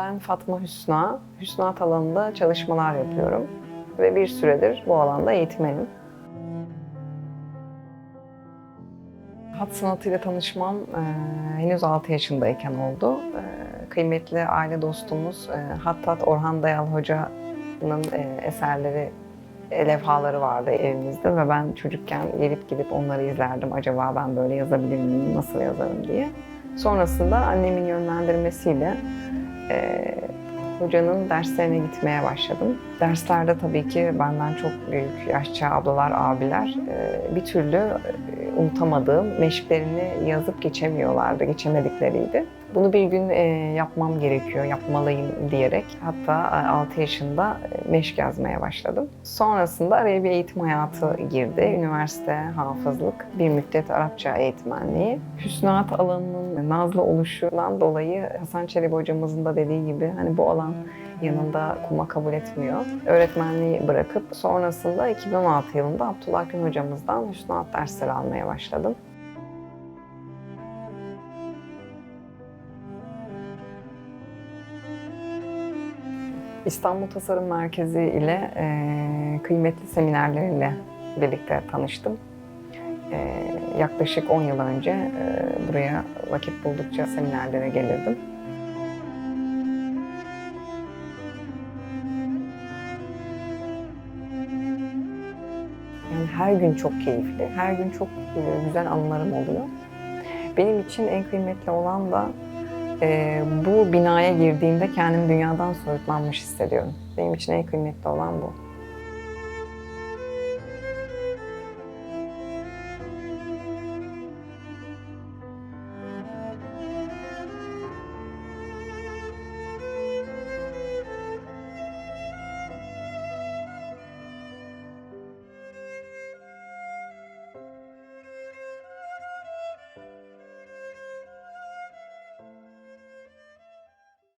Ben Fatma Hüsna. Hüsnat alanında çalışmalar yapıyorum. Ve bir süredir bu alanda eğitmenim. Hat sanatıyla tanışmam e, henüz 6 yaşındayken oldu. E, kıymetli aile dostumuz e, Hattat Orhan Dayal Hoca'nın e, eserleri, levhaları vardı evimizde ve ben çocukken gelip gidip onları izlerdim. Acaba ben böyle yazabilir miyim, nasıl yazarım diye. Sonrasında annemin yönlendirmesiyle e, hocanın derslerine gitmeye başladım. Derslerde tabii ki benden çok büyük yaşça ablalar, abiler e, bir türlü unutamadığım meşklerini yazıp geçemiyorlardı, geçemedikleriydi. Bunu bir gün e, yapmam gerekiyor, yapmalıyım diyerek hatta 6 yaşında e, meşk yazmaya başladım. Sonrasında araya bir eğitim hayatı girdi. Üniversite, hafızlık, bir müddet Arapça eğitmenliği. Hüsnat alanının nazlı oluşundan dolayı Hasan Çelebi hocamızın da dediği gibi hani bu alan yanında kuma kabul etmiyor. Öğretmenliği bırakıp sonrasında 2016 yılında Abdullah Gün hocamızdan Hüsnat dersleri almaya başladım. İstanbul Tasarım Merkezi ile e, kıymetli seminerleriyle birlikte tanıştım. E, yaklaşık 10 yıl önce e, buraya vakit buldukça seminerlere gelirdim. Yani her gün çok keyifli, her gün çok e, güzel anılarım oluyor. Benim için en kıymetli olan da e, bu binaya girdiğimde kendimi dünyadan soyutlanmış hissediyorum. Benim için en kıymetli olan bu.